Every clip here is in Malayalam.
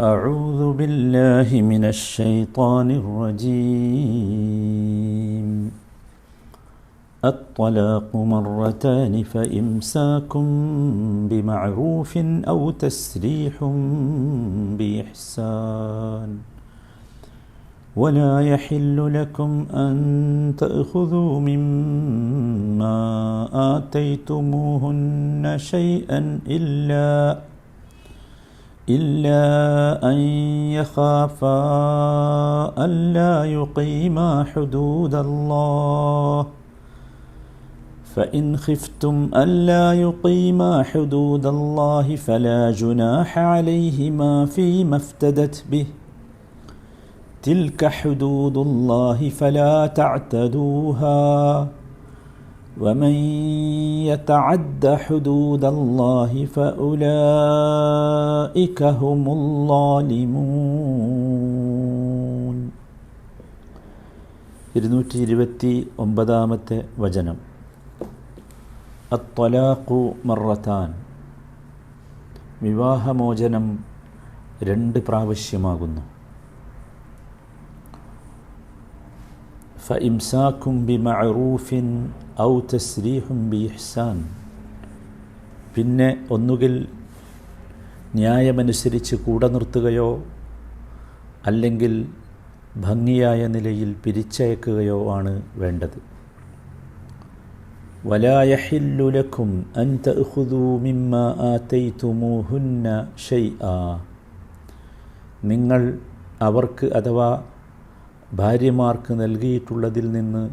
أعوذ بالله من الشيطان الرجيم. الطلاق مرتان فإمساك بمعروف أو تسريح بإحسان. ولا يحل لكم أن تأخذوا مما آتيتموهن شيئا إلا إلا أن يخافا ألا يقيما حدود الله. فإن خفتم ألا يقيما حدود الله فلا جناح عليهما فيما افتدت به. تلك حدود الله فلا تعتدوها. ومن يتعد حدود الله فأولئك هم الظالمون ഇരുന്നൂറ്റി ഇരുപത്തി ഒമ്പതാമത്തെ വചനം അത്വലാഖു മറത്താൻ വിവാഹമോചനം രണ്ട് പ്രാവശ്യമാകുന്നു ഫഇംസാക്കും ബി മഅറൂഫിൻ ഔ തസ്രീഹും ബി ഇഹ്സാൻ പിന്നെ ഒന്നുകിൽ ന്യായമനുസരിച്ച് കൂടെ നിർത്തുകയോ അല്ലെങ്കിൽ ഭംഗിയായ നിലയിൽ പിരിച്ചയക്കുകയോ ആണ് വേണ്ടത് ولا يحل لكم أن تأخذوا مما آتيتموهن شيئا നിങ്ങൾ അവർക്ക് അഥവാ ഭാര്യമാർക്ക് നൽകിയിട്ടുള്ളതിൽ നിന്ന്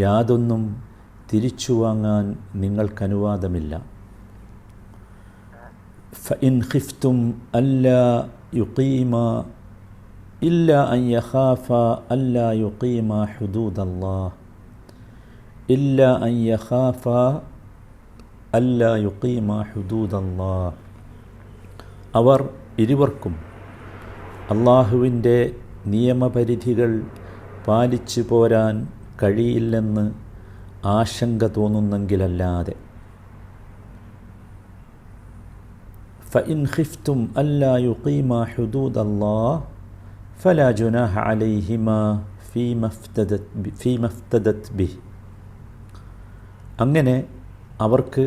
യാതൊന്നും തിരിച്ചു വാങ്ങാൻ നിങ്ങൾക്കനുവാദമില്ല. ഫഇൻ ഖിഫ്തും അല്ല യുഖീമ ഇല്ല അൻ യഖാഫ അല്ല ഹുദൂദ് അല്ലാ ഇല്ല അൻ യഖാഫ അല്ല ഹുദൂദ് അല്ലാ അവർ ഇരുവർക്കും അള്ളാഹുവിന്റെ നിയമപരിധികൾ പാലിച്ചു പോരാൻ കഴിയില്ലെന്ന് ആശങ്ക തോന്നുന്നെങ്കിലല്ലാതെ. ഫിഫ്തും അല്ലായു ഹുദൂദ് അല്ലാ ബിഹ്. അങ്ങനെ അവർക്ക്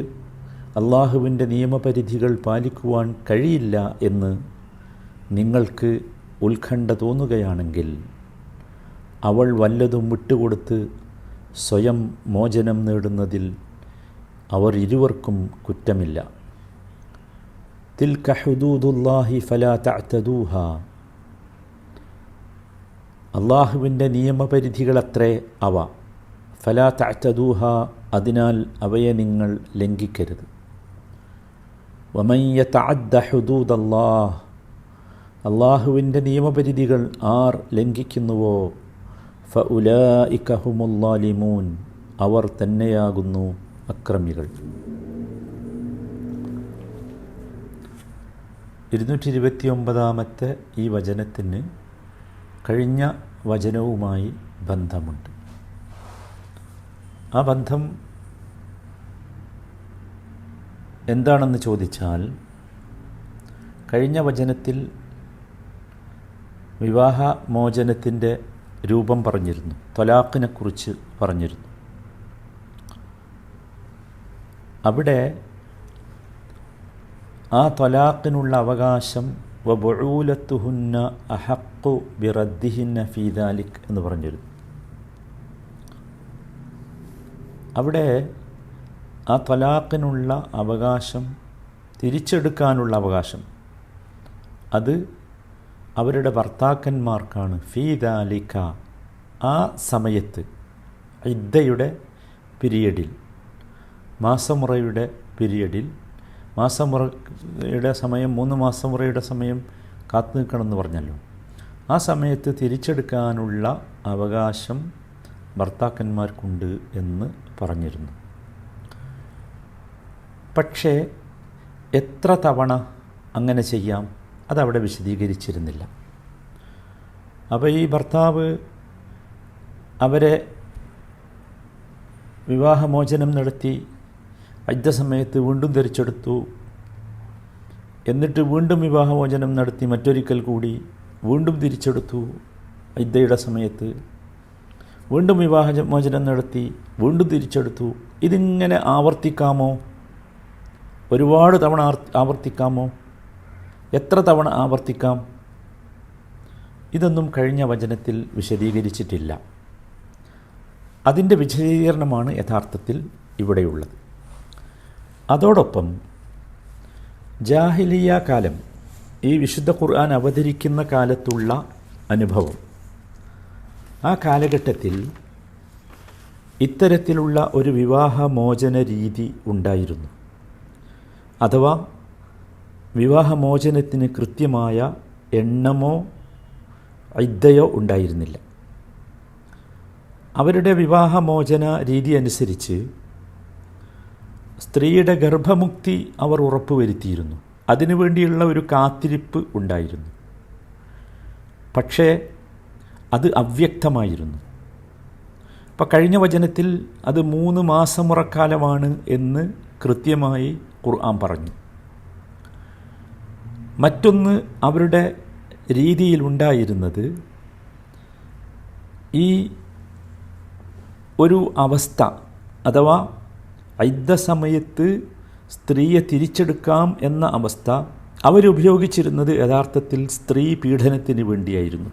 അള്ളാഹുവിന്റെ നിയമപരിധികൾ പാലിക്കുവാൻ കഴിയില്ല എന്ന് നിങ്ങൾക്ക് ഉത്കണ്ഠ തോന്നുകയാണെങ്കിൽ അവൾ വല്ലതും വിട്ടുകൊടുത്ത് സ്വയം മോചനം നേടുന്നതിൽ അവർ ഇരുവർക്കും കുറ്റമില്ല. തിൽക ഹുദൂദുല്ലാഹി ഫലാ തഅ്തദൂഹ. അള്ളാഹുവിന്റെ നിയമപരിധികളത്രേ അവ. ഫലാ തഅ്തദൂഹ അതിനാൽ അവയെ നിങ്ങൾ ലംഘിക്കരുത്. വമയ്യ തഅദ്ദ ഹുദൂദല്ലാഹ് അള്ളാഹുവിന്റെ നിയമപരിധികൾ ആർ ലംഘിക്കുന്നുവോ? ഫ ഉലായിക്കഹുമുല്ലാലിമൂൻ അവർ തന്നെയാകുന്നു അക്രമികൾ. ഇരുന്നൂറ്റി ഇരുപത്തി ഒമ്പതാമത്തെ ഈ വചനത്തിന് കഴിഞ്ഞ വചനവുമായി ബന്ധമുണ്ട്. ആ ബന്ധം എന്താണെന്ന് ചോദിച്ചാൽ കഴിഞ്ഞ വചനത്തിൽ വിവാഹ മോചനത്തിന്റെ രൂപം പറഞ്ഞിരുന്നു. തൊലാഖിനെക്കുറിച്ച് പറഞ്ഞിരുന്നു. അവിടെ ആ തൊലാഖിനുള്ള അവകാശം വബൂലത്തുഹുന്ന അഹക്കു ബിറദ്ദിഹിന്ന ഫീദാലിക് എന്ന് പറഞ്ഞിരുന്നു. അവിടെ ആ തൊലാഖിനുള്ള അവകാശം തിരിച്ചെടുക്കാനുള്ള അവകാശം അത് അവരുടെ ഭർത്താക്കന്മാർക്കാണ്. ഫീദാലിക്ക ആ സമയത്ത് ഇദ്ദയുടെ പിരിയഡിൽ മാസമുറയുടെ പിരിയഡിൽ മാസമുറയുടെ സമയം മൂന്ന് മാസമുറയുടെ സമയം കാത്തു നിൽക്കണമെന്ന് പറഞ്ഞല്ലോ. ആ സമയത്ത് തിരിച്ചെടുക്കാനുള്ള അവകാശം ഭർത്താക്കന്മാർക്കുണ്ട് എന്ന് പറഞ്ഞിരുന്നു. പക്ഷേ എത്ര തവണ അങ്ങനെ ചെയ്യാം? അതവിടെ വിശദീകരിച്ചിരുന്നില്ല. അപ്പോൾ ഈ ഭർത്താവ് അവരെ വിവാഹമോചനം നടത്തി അജ്ഞസമയത്ത് വീണ്ടും ധരിച്ചെടുത്തു. എന്നിട്ട് വീണ്ടും വിവാഹമോചനം നടത്തി മറ്റൊരിക്കൽ കൂടി വീണ്ടും തിരിച്ചെടുത്തു ഇദ്ദയുടെ സമയത്ത്. വീണ്ടും വിവാഹമോചനം നടത്തി വീണ്ടും തിരിച്ചെടുത്തു. ഇതിങ്ങനെ ആവർത്തിക്കാമോ? ഒരുപാട് തവണ ആവർത്തിക്കാമോ? എത്ര തവണ ആവർത്തിക്കാം? ഇതൊന്നും കഴിഞ്ഞ വചനത്തിൽ വിശദീകരിച്ചിട്ടില്ല. അതിന്റെ വിശദീകരണമാണ് യഥാർത്ഥത്തിൽ ഇവിടെയുള്ളത്. അതോടൊപ്പം ജാഹിലിയ കാലം ഈ വിശുദ്ധ ഖുർആൻ അവതരിക്കുന്ന കാലത്തുള്ള അനുഭവം. ആ കാലഘട്ടത്തിൽ ഇത്തരത്തിലുള്ള ഒരു വിവാഹമോചന രീതി ഉണ്ടായിരുന്നു. അഥവാ വിവാഹമോചനത്തിന് കൃത്യമായ എണ്ണമോ ഇദ്ദയോ ഉണ്ടായിരുന്നില്ല. അവരുടെ വിവാഹമോചന രീതി അനുസരിച്ച് സ്ത്രീയുടെ ഗർഭമുക്തി അവർ ഉറപ്പുവരുത്തിയിരുന്നു. അതിനുവേണ്ടിയുള്ള ഒരു കാത്തിരിപ്പ് ഉണ്ടായിരുന്നു. പക്ഷേ അത് അവ്യക്തമായിരുന്നു. അപ്പം കഴിഞ്ഞ വചനത്തിൽ അത് മൂന്ന് മാസമുറക്കാലമാണ് എന്ന് കൃത്യമായി ഖുർആൻ പറഞ്ഞു. മറ്റൊന്ന് അവരുടെ രീതിയിലുണ്ടായിരുന്നത് ഈ ഒരു അവസ്ഥ അഥവാ ഐദ്യ സമയത്ത് സ്ത്രീയെ തിരിച്ചെടുക്കാം എന്ന അവസ്ഥ അവരുപയോഗിച്ചിരുന്നത് യഥാർത്ഥത്തിൽ സ്ത്രീ പീഡനത്തിന് വേണ്ടിയായിരുന്നു.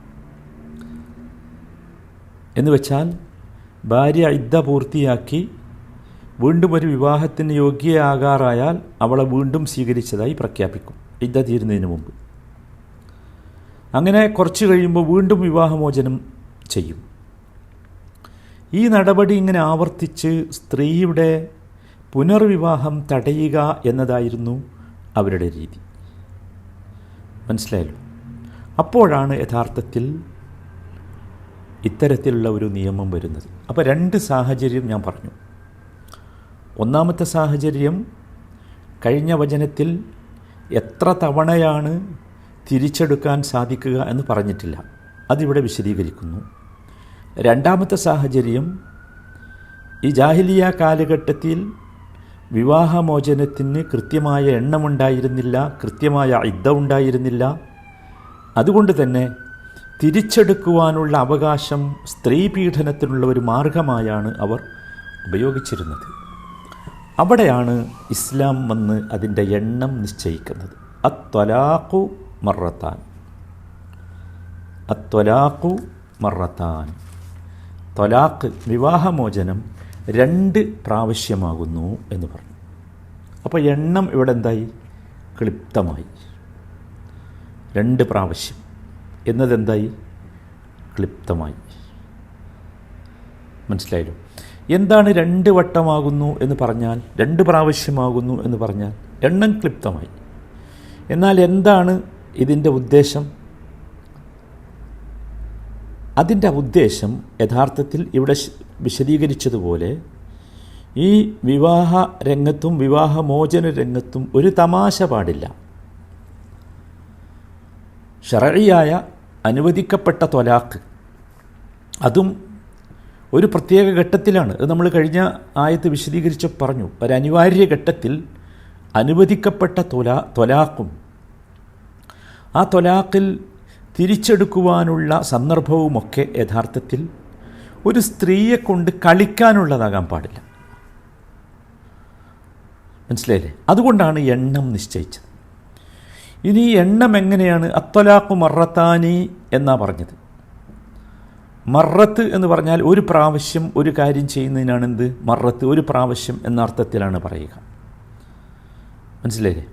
എന്ന് വെച്ചാൽ ഭാര്യ ഇദ്ദ പൂർത്തിയാക്കി വീണ്ടും ഒരു വിവാഹത്തിന് യോഗ്യയാകാറായാൽ അവളെ വീണ്ടും സ്വീകരിച്ചതായി പ്രഖ്യാപിക്കും. ഇദ്ദ തീരുന്നതിന് മുമ്പ്. അങ്ങനെ കുറച്ച് കഴിയുമ്പോൾ വീണ്ടും വിവാഹമോചനം ചെയ്യും. ഈ നടപടി ഇങ്ങനെ ആവർത്തിച്ച് സ്ത്രീയുടെ പുനർവിവാഹം തടയുക എന്നതായിരുന്നു അവരുടെ രീതി. മനസ്സിലായല്ലോ? അപ്പോഴാണ് യഥാർത്ഥത്തിൽ ഇത്തരത്തിലുള്ള ഒരു നിയമം വരുന്നത്. അപ്പോൾ രണ്ട് സാഹചര്യം ഞാൻ പറഞ്ഞു. ഒന്നാമത്തെ സാഹചര്യം കഴിഞ്ഞ വചനത്തിൽ എത്ര തവണയാണ് തിരിച്ചെടുക്കാൻ സാധിക്കുക എന്ന് പറഞ്ഞിട്ടില്ല. അതിവിടെ വിശദീകരിക്കുന്നു. രണ്ടാമത്തെ സാഹചര്യം ഈ ജാഹിലിയ കാലഘട്ടത്തിൽ വിവാഹമോചനത്തിന് കൃത്യമായ എണ്ണമുണ്ടായിരുന്നില്ല കൃത്യമായ ഇദ്ദ ഉണ്ടായിരുന്നില്ല. അതുകൊണ്ട് തന്നെ തിരിച്ചെടുക്കുവാനുള്ള അവകാശം സ്ത്രീ പീഡനത്തിനുള്ള ഒരു മാർഗമായാണ് അവർ ഉപയോഗിച്ചിരുന്നത്. അവിടെയാണ് ഇസ്ലാം വന്ന് അതിന്റെ എണ്ണം നിശ്ചയിക്കുന്നത്. അത്വലാഖു മറത്താൻ. അത്വലാഖു മറത്താൻ. ത്വലാഖ് വിവാഹമോചനം രണ്ട് പ്രാവശ്യമാകുന്നു എന്ന് പറഞ്ഞു. അപ്പോൾ എണ്ണം ഇവിടെ എന്തായി? ക്ലിപ്തമായി. രണ്ട് പ്രാവശ്യം. എന്നതെന്തായി? ക്ലിപ്തമായി. മനസ്സിലായല്ലോ? എന്താണ് രണ്ട് വട്ടമാകുന്നു എന്ന് പറഞ്ഞാൽ രണ്ട് പ്രാവശ്യമാകുന്നു എന്ന് പറഞ്ഞാൽ എണ്ണം ക്ലിപ്തമായി. എന്നാൽ എന്താണ് ഇതിന്റെ ഉദ്ദേശം? അതിന്റെ ഉദ്ദേശം യഥാർത്ഥത്തിൽ ഇവിടെ വിശദീകരിച്ചതുപോലെ ഈ വിവാഹ രംഗത്തും വിവാഹമോചന രംഗത്തും ഒരു തമാശ പാടില്ല. ഷറഴിയായ അനുവദിക്കപ്പെട്ട തൊലാക്ക് അതും ഒരു പ്രത്യേക ഘട്ടത്തിലാണ്. അത് നമ്മൾ കഴിഞ്ഞ ആയത്ത് വിശദീകരിച്ച് പറഞ്ഞു. ഒരു അനിവാര്യ ഘട്ടത്തിൽ അനുവദിക്കപ്പെട്ട തൊലാ തൊലാക്കും ആ തൊലാക്കിൽ തിരിച്ചെടുക്കുവാനുള്ള സന്ദർഭവുമൊക്കെ യഥാർത്ഥത്തിൽ ഒരു സ്ത്രീയെ കൊണ്ട് കളിക്കാനുള്ളതാകാൻ പാടില്ല. മനസ്സിലായില്ലേ? അതുകൊണ്ടാണ് എണ്ണം നിശ്ചയിച്ചത്. ഇനി എണ്ണം എങ്ങനെയാണ്? അത്വലാഖു മറത്താനി എന്നാ പറഞ്ഞത്. മറത്ത് എന്ന് പറഞ്ഞാൽ ഒരു പ്രാവശ്യം ഒരു കാര്യം ചെയ്യുന്നതിനാണ് എന്ത്? മറത്ത്. ഒരു പ്രാവശ്യം എന്ന അർത്ഥത്തിലാണ് പറയുക. മനസ്സിലായില്ലേ?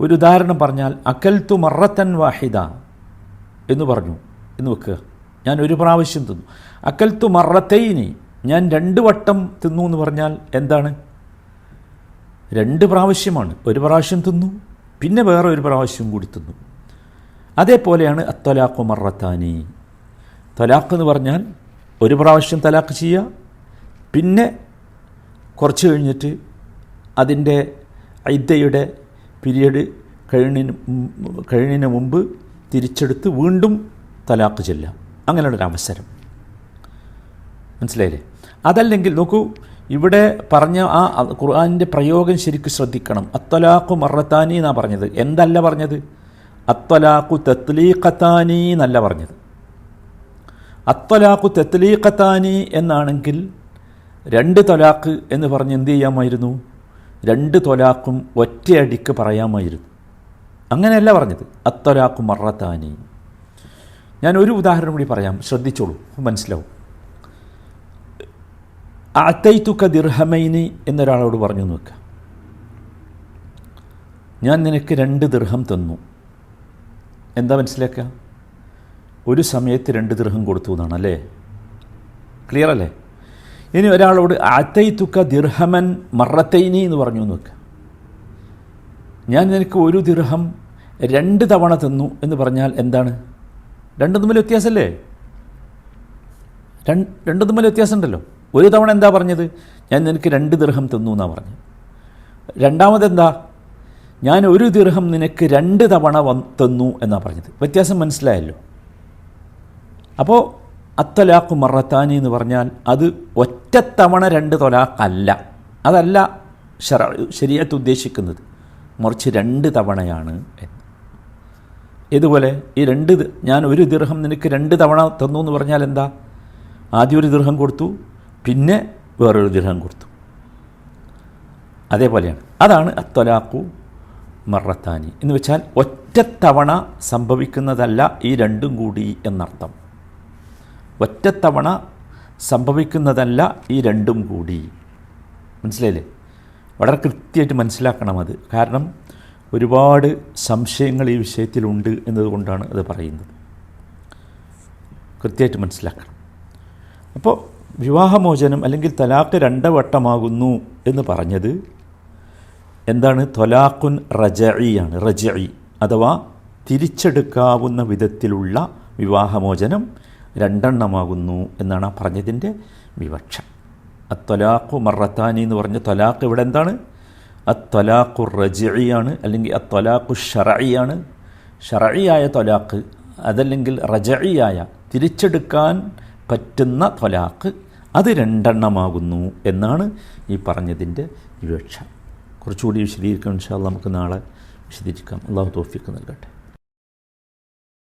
ഒരു ഉദാഹരണം പറഞ്ഞാൽ അക്കൽത്തു മറത്തൻ വാഹിദ എന്ന് പറഞ്ഞു. എന്ന് വെക്കുക. ഞാൻ ഒരു പ്രാവശ്യം തിന്നു. അക്കൽത്തു മറത്തൈനി. ഞാൻ രണ്ട് വട്ടം തിന്നു എന്ന് പറഞ്ഞാൽ എന്താണ്? രണ്ട് പ്രാവശ്യമാണ്. ഒരു പ്രാവശ്യം തിന്നു പിന്നെ വേറെ ഒരു പ്രാവശ്യം കൂടി തിന്നു. അതേപോലെയാണ് അത്തലാഖു മറത്താനി. തലാഖ് എന്ന് പറഞ്ഞാൽ ഒരു പ്രാവശ്യം തലാഖ് ചെയ്യുക പിന്നെ കുറച്ച് കഴിഞ്ഞിട്ട് അതിന്റെ ഐദ്യയുടെ പീരീഡ് കഴിഞ്ഞതിന് കഴിഞ്ഞതിന് മുമ്പ് തിരിച്ചെടുത്ത് വീണ്ടും തലാഖ് ചെല്ലാം അങ്ങനെയുള്ളൊരു അവസരം. മനസ്സിലായില്ലേ? അതല്ലെങ്കിൽ നോക്കൂ ഇവിടെ പറഞ്ഞ ആ ഖുർആാനിന്റെ പ്രയോഗം ശരിക്കും ശ്രദ്ധിക്കണം. അത്തലാഖു മറത്താനി എന്നാണ് പറഞ്ഞത്. എന്തല്ല പറഞ്ഞത്? അത്തലാഖു തത്ലീഖത്താനി എന്നല്ല പറഞ്ഞത്. അത്വലാഖു തെത്തലീഖത്താനി എന്നാണെങ്കിൽ രണ്ട് തൊലാക്ക് എന്ന് പറഞ്ഞ് എന്ത് ചെയ്യാമായിരുന്നു? രണ്ട് തൊലാക്കും ഒറ്റയടിക്ക് പറയാമായിരുന്നു. അങ്ങനെയല്ല പറഞ്ഞത്. അത്തൊലാക്കു മറത്താനി. ഞാൻ ഒരു ഉദാഹരണം കൂടി പറയാം. ശ്രദ്ധിച്ചോളൂ. മനസ്സിലാവും. അത്തൈത്തുക്ക ദിർഹമൈനി എന്നൊരാളോട് പറഞ്ഞു നോക്കുക ഞാൻ നിനക്ക് രണ്ട് ദിർഹം തന്നു. എന്താ മനസ്സിലാക്കുക? ഒരു സമയത്ത് രണ്ട് ദൃഹം കൊടുത്തു എന്നാണ് അല്ലേ ക്ലിയർ അല്ലേ? ഇനി ഒരാളോട് അത്തൈത്തുക്ക ദിർഹമൻ മറത്തൈനി എന്ന് പറഞ്ഞു എന്ന് വെക്കുക ഞാൻ നിനക്ക് ഒരു ദിർഹം രണ്ട് തവണ തന്നു എന്ന് പറഞ്ഞാൽ എന്താണ്? രണ്ടും തമ്മിൽ വ്യത്യാസമല്ലേ? രണ്ട് രണ്ടും തമ്മിൽ വ്യത്യാസമുണ്ടല്ലോ. ഒരു തവണ എന്താ പറഞ്ഞത്? ഞാൻ നിനക്ക് രണ്ട് ദിർഹം തന്നു എന്നാണ് പറഞ്ഞത്. രണ്ടാമതെന്താ ഞാൻ ഒരു ദിർഹം നിനക്ക് രണ്ട് തവണ തന്നു എന്നാണ് പറഞ്ഞത്. വ്യത്യാസം മനസ്സിലായല്ലോ. അപ്പോൾ അത്തലാഖു മറത്താനി എന്ന് പറഞ്ഞാൽ അത് ഒറ്റത്തവണ രണ്ട് തൊലാഖല്ല. അതല്ല ശര ശരിയത്ത് ഉദ്ദേശിക്കുന്നത്. മറിച്ച് രണ്ട് തവണയാണ് എന്ന്. ഇതുപോലെ ഈ രണ്ട് ഞാൻ ഒരു ദിർഹം നിനക്ക് രണ്ട് തവണ തന്നു എന്ന് പറഞ്ഞാൽ എന്താ? ആദ്യം ഒരു ദിർഹം കൊടുത്തു പിന്നെ വേറൊരു ദിർഹം കൊടുത്തു. അതേപോലെയാണ്. അതാണ് അത്തൊലാക്കു മറത്താനി. എന്ന് വെച്ചാൽ ഒറ്റത്തവണ സംഭവിക്കുന്നതല്ല ഈ രണ്ടും കൂടി എന്നർത്ഥം. ഒറ്റത്തവണ സംഭവിക്കുന്നതല്ല ഈ രണ്ടും കൂടി. മനസ്സിലായില്ലേ? വളരെ കൃത്യമായിട്ട് മനസ്സിലാക്കണം അത്. കാരണം ഒരുപാട് സംശയങ്ങൾ ഈ വിഷയത്തിലുണ്ട് എന്നതുകൊണ്ടാണ് അത് പറയുന്നത്. കൃത്യമായിട്ട് മനസ്സിലാക്കണം. അപ്പോൾ വിവാഹമോചനം അല്ലെങ്കിൽ തലാഖ് രണ്ടവട്ടമാകുന്നു എന്ന് പറഞ്ഞത് എന്താണ്? തൊലാഖുൻ റജഇയാണ് റജഇ അഥവാ തിരിച്ചെടുക്കാവുന്ന വിധത്തിലുള്ള വിവാഹമോചനം രണ്ടെണ്ണമാകുന്നു എന്നാണ് ആ പറഞ്ഞതിന്റെ വിവക്ഷ. അത്തൊലാഖു മറത്താനി എന്ന് പറഞ്ഞ തൊലാഖ് ഇവിടെ എന്താണ്? അത്തൊലാഖു റജിയാണ് അല്ലെങ്കിൽ അത്തൊലാഖു ഷറഇയാണ്. ഷറഇയായ തൊലാഖ് അതല്ലെങ്കിൽ റജഇയായ തിരിച്ചെടുക്കാൻ പറ്റുന്ന തൊലാഖ് അത് രണ്ടെണ്ണമാകുന്നു എന്നാണ് ഈ പറഞ്ഞതിന്റെ വിവക്ഷ. കുറച്ചുകൂടി വിശദീകരിക്കാൻ അല്ലാ നമുക്ക് നാളെ വിശദീകരിക്കാം. അള്ളാഹു തോഫിക്ക് നൽകട്ടെ.